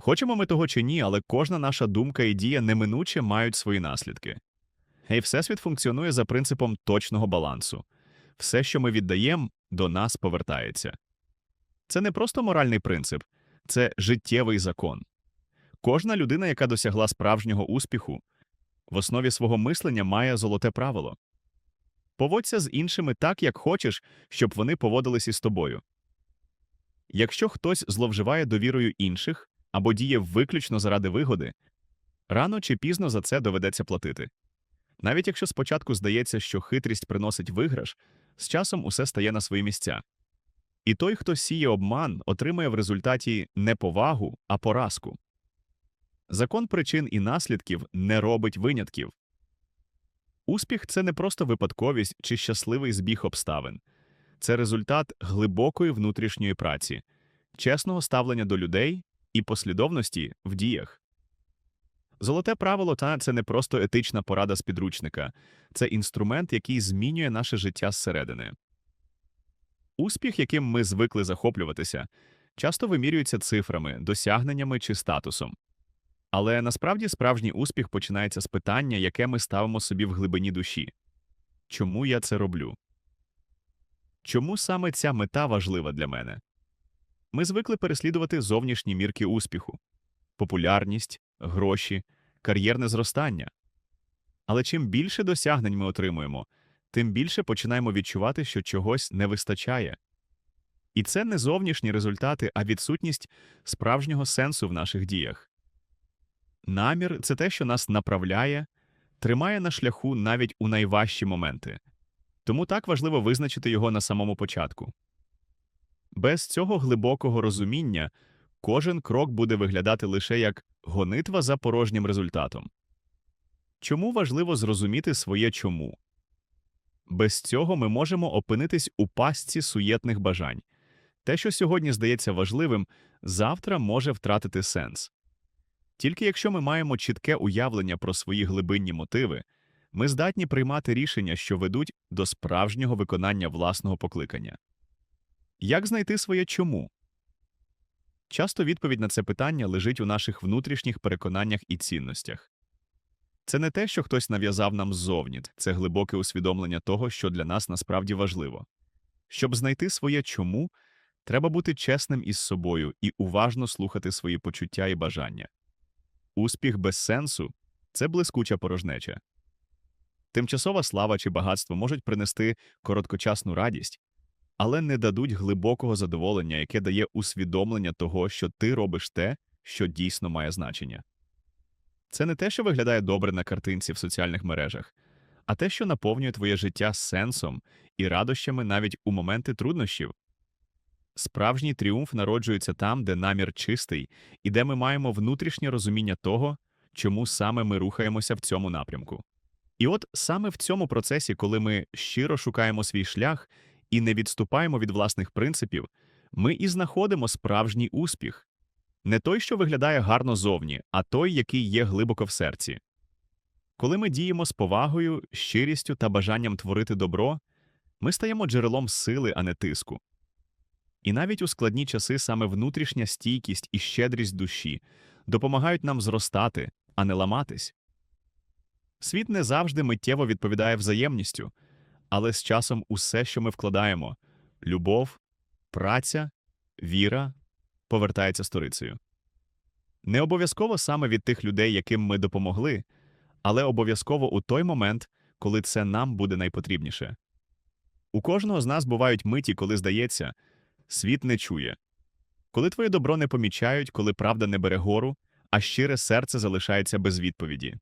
Хочемо ми того чи ні, але кожна наша думка і дія неминуче мають свої наслідки. І Всесвіт функціонує за принципом точного балансу. Все, що ми віддаємо, до нас повертається. Це не просто моральний принцип, це життєвий закон. Кожна людина, яка досягла справжнього успіху, в основі свого мислення має золоте правило. Поводься з іншими так, як хочеш, щоб вони поводились із тобою. Якщо хтось зловживає довірою інших або діє виключно заради вигоди, рано чи пізно за це доведеться платити. Навіть якщо спочатку здається, що хитрість приносить виграш, з часом усе стає на свої місця. І той, хто сіє обман, отримує в результаті не повагу, а поразку. Закон причин і наслідків не робить винятків. Успіх це не просто випадковість чи щасливий збіг обставин, це результат глибокої внутрішньої праці, чесного ставлення до людей і послідовності в діях. Золоте правило та це не просто етична порада з підручника, це інструмент, який змінює наше життя зсередини. Успіх, яким ми звикли захоплюватися, часто вимірюється цифрами, досягненнями чи статусом. Але насправді справжній успіх починається з питання, яке ми ставимо собі в глибині душі чому я це роблю? Чому саме ця мета важлива для мене? Ми звикли переслідувати зовнішні мірки успіху популярність, гроші, кар'єрне зростання. Але чим більше досягнень ми отримуємо, тим більше починаємо відчувати, що чогось не вистачає. І це не зовнішні результати, а відсутність справжнього сенсу в наших діях. Намір це те, що нас направляє, тримає на шляху навіть у найважчі моменти. Тому так важливо визначити його на самому початку. Без цього глибокого розуміння кожен крок буде виглядати лише як гонитва за порожнім результатом. Чому важливо зрозуміти своє чому? Без цього ми можемо опинитись у пастці суєтних бажань. Те, що сьогодні здається важливим, завтра може втратити сенс. Тільки якщо ми маємо чітке уявлення про свої глибинні мотиви, ми здатні приймати рішення, що ведуть до справжнього виконання власного покликання. Як знайти своє чому? Часто відповідь на це питання лежить у наших внутрішніх переконаннях і цінностях. Це не те, що хтось нав'язав нам ззовні, це глибоке усвідомлення того, що для нас насправді важливо. Щоб знайти своє чому, треба бути чесним із собою і уважно слухати свої почуття і бажання. Успіх без сенсу це блискуча порожнеча. Тимчасова слава чи багатство можуть принести короткочасну радість, але не дадуть глибокого задоволення, яке дає усвідомлення того, що ти робиш те, що дійсно має значення. Це не те, що виглядає добре на картинці в соціальних мережах, а те, що наповнює твоє життя сенсом і радощами навіть у моменти труднощів. Справжній тріумф народжується там, де намір чистий, і де ми маємо внутрішнє розуміння того, чому саме ми рухаємося в цьому напрямку. І от саме в цьому процесі, коли ми щиро шукаємо свій шлях і не відступаємо від власних принципів, ми і знаходимо справжній успіх не той, що виглядає гарно зовні, а той, який є глибоко в серці. Коли ми діємо з повагою, щирістю та бажанням творити добро, ми стаємо джерелом сили, а не тиску. І навіть у складні часи саме внутрішня стійкість і щедрість душі допомагають нам зростати, а не ламатись. Світ не завжди миттєво відповідає взаємністю, але з часом усе, що ми вкладаємо любов, праця, віра повертається сторицею. Не обов'язково саме від тих людей, яким ми допомогли, але обов'язково у той момент, коли це нам буде найпотрібніше. У кожного з нас бувають миті, коли здається, світ не чує. Коли твоє добро не помічають, коли правда не бере гору, а щире серце залишається без відповіді.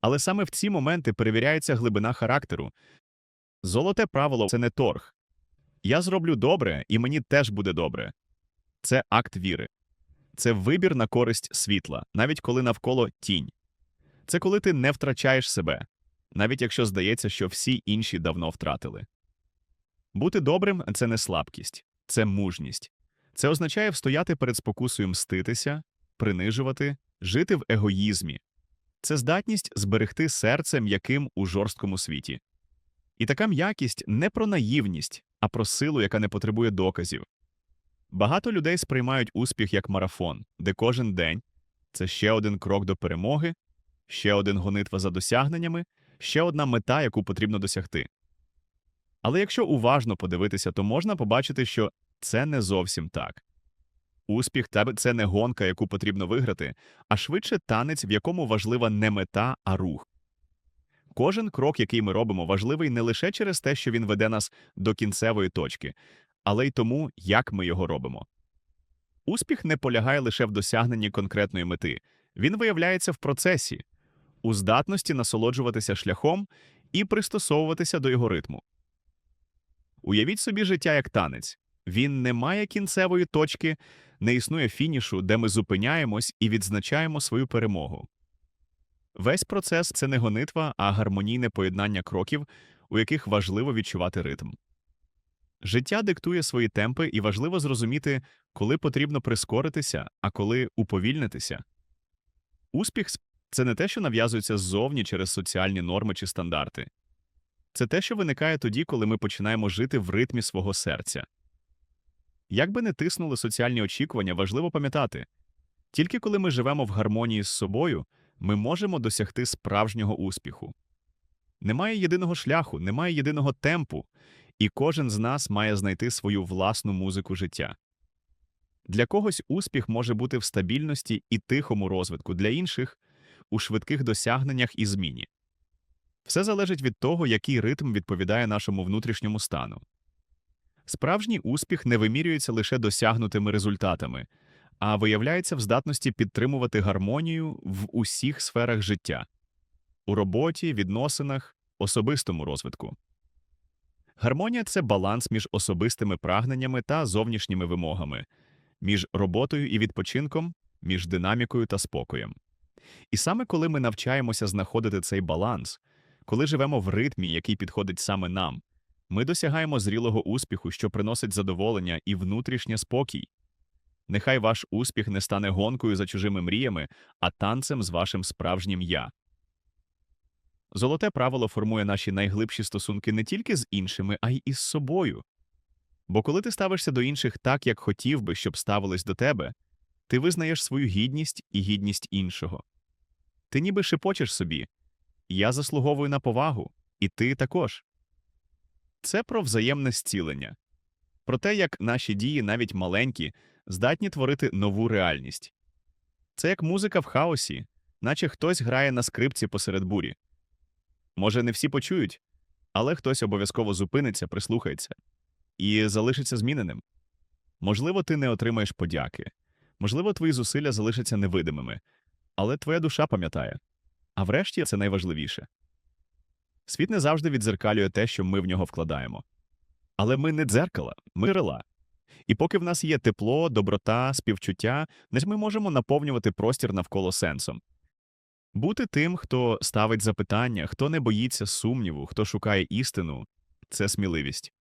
Але саме в ці моменти перевіряється глибина характеру. Золоте правило це не торг. Я зроблю добре, і мені теж буде добре. Це акт віри. Це вибір на користь світла, навіть коли навколо тінь. Це коли ти не втрачаєш себе, навіть якщо здається, що всі інші давно втратили. Бути добрим це не слабкість, це мужність. Це означає встояти перед спокусою мститися, принижувати, жити в егоїзмі. Це здатність зберегти серце м'яким у жорсткому світі. І така м'якість не про наївність, а про силу, яка не потребує доказів. Багато людей сприймають успіх як марафон, де кожен день це ще один крок до перемоги, ще один гонитва за досягненнями, ще одна мета, яку потрібно досягти. Але якщо уважно подивитися, то можна побачити, що це не зовсім так. Успіх це не гонка, яку потрібно виграти, а швидше танець, в якому важлива не мета, а рух. Кожен крок, який ми робимо, важливий не лише через те, що він веде нас до кінцевої точки, але й тому, як ми його робимо. Успіх не полягає лише в досягненні конкретної мети, він виявляється в процесі, у здатності насолоджуватися шляхом і пристосовуватися до його ритму. Уявіть собі життя як танець. Він не має кінцевої точки, не існує фінішу, де ми зупиняємось і відзначаємо свою перемогу. Весь процес це не гонитва, а гармонійне поєднання кроків, у яких важливо відчувати ритм. Життя диктує свої темпи, і важливо зрозуміти, коли потрібно прискоритися, а коли уповільнитися. Успіх це не те, що нав'язується ззовні через соціальні норми чи стандарти. Це те, що виникає тоді, коли ми починаємо жити в ритмі свого серця. Як би не тиснули соціальні очікування, важливо пам'ятати тільки коли ми живемо в гармонії з собою, ми можемо досягти справжнього успіху. Немає єдиного шляху, немає єдиного темпу, і кожен з нас має знайти свою власну музику життя. Для когось успіх може бути в стабільності і тихому розвитку, для інших у швидких досягненнях і зміні. Все залежить від того, який ритм відповідає нашому внутрішньому стану. Справжній успіх не вимірюється лише досягнутими результатами, а виявляється в здатності підтримувати гармонію в усіх сферах життя у роботі, відносинах, особистому розвитку. Гармонія це баланс між особистими прагненнями та зовнішніми вимогами, між роботою і відпочинком, між динамікою та спокоєм. І саме коли ми навчаємося знаходити цей баланс, коли живемо в ритмі, який підходить саме нам, ми досягаємо зрілого успіху, що приносить задоволення і внутрішнє спокій. Нехай ваш успіх не стане гонкою за чужими мріями, а танцем з вашим справжнім я. Золоте правило формує наші найглибші стосунки не тільки з іншими, а й із собою. Бо коли ти ставишся до інших так, як хотів би, щоб ставились до тебе, ти визнаєш свою гідність і гідність іншого. Ти ніби шепочеш собі Я заслуговую на повагу, і ти також. Це про взаємне зцілення, про те, як наші дії, навіть маленькі, здатні творити нову реальність. Це як музика в хаосі, наче хтось грає на скрипці посеред бурі. Може, не всі почують, але хтось обов'язково зупиниться, прислухається і залишиться зміненим. Можливо, ти не отримаєш подяки, можливо, твої зусилля залишаться невидимими, але твоя душа пам'ятає. А врешті це найважливіше. Світ не завжди відзеркалює те, що ми в нього вкладаємо. Але ми не дзеркала, ми джерела. І поки в нас є тепло, доброта, співчуття, ми можемо наповнювати простір навколо сенсом. Бути тим, хто ставить запитання, хто не боїться сумніву, хто шукає істину це сміливість.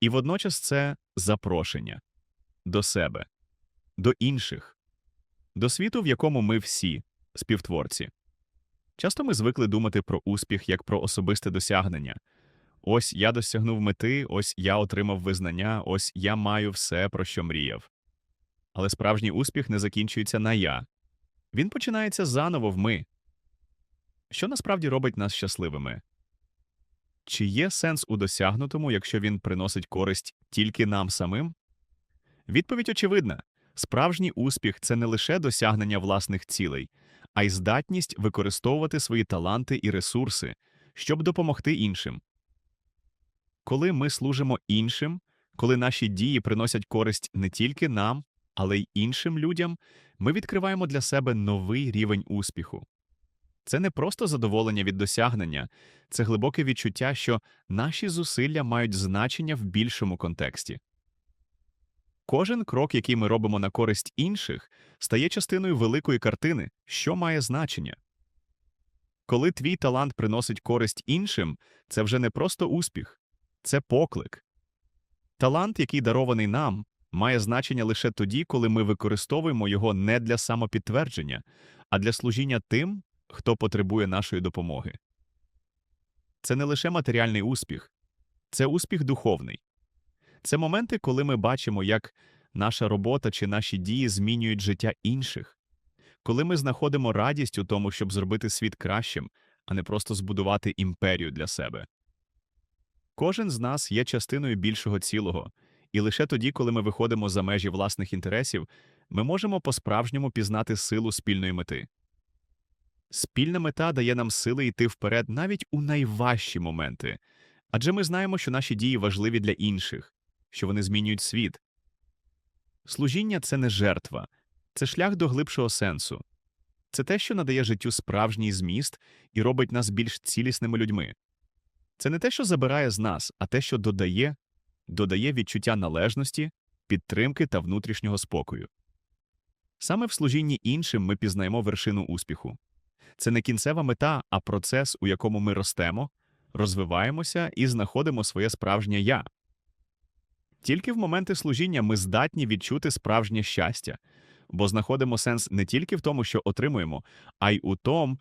І водночас це запрошення до себе, до інших, до світу, в якому ми всі співтворці. Часто ми звикли думати про успіх як про особисте досягнення. Ось я досягнув мети, ось я отримав визнання, ось я маю все, про що мріяв. Але справжній успіх не закінчується на я. Він починається заново в ми. Що насправді робить нас щасливими? Чи є сенс у досягнутому, якщо він приносить користь тільки нам самим? Відповідь очевидна справжній успіх це не лише досягнення власних цілей, а й здатність використовувати свої таланти і ресурси, щоб допомогти іншим. Коли ми служимо іншим, коли наші дії приносять користь не тільки нам, але й іншим людям, ми відкриваємо для себе новий рівень успіху. Це не просто задоволення від досягнення, це глибоке відчуття, що наші зусилля мають значення в більшому контексті. Кожен крок, який ми робимо на користь інших, стає частиною великої картини, що має значення. Коли твій талант приносить користь іншим, це вже не просто успіх, це поклик. Талант, який дарований нам, має значення лише тоді, коли ми використовуємо його не для самопідтвердження, а для служіння тим, хто потребує нашої допомоги. Це не лише матеріальний успіх, це успіх духовний. Це моменти, коли ми бачимо, як наша робота чи наші дії змінюють життя інших. Коли ми знаходимо радість у тому, щоб зробити світ кращим, а не просто збудувати імперію для себе. Кожен з нас є частиною більшого цілого, і лише тоді, коли ми виходимо за межі власних інтересів, ми можемо по-справжньому пізнати силу спільної мети. Спільна мета дає нам сили йти вперед навіть у найважчі моменти, адже ми знаємо, що наші дії важливі для інших, що вони змінюють світ. Служіння це не жертва, це шлях до глибшого сенсу. Це те, що надає життю справжній зміст і робить нас більш цілісними людьми. Це не те, що забирає з нас, а те, що додає, додає відчуття належності, підтримки та внутрішнього спокою. Саме в служінні іншим ми пізнаємо вершину успіху. Це не кінцева мета, а процес, у якому ми ростемо, розвиваємося і знаходимо своє справжнє я. Тільки в моменти служіння ми здатні відчути справжнє щастя, бо знаходимо сенс не тільки в тому, що отримуємо, а й у тому,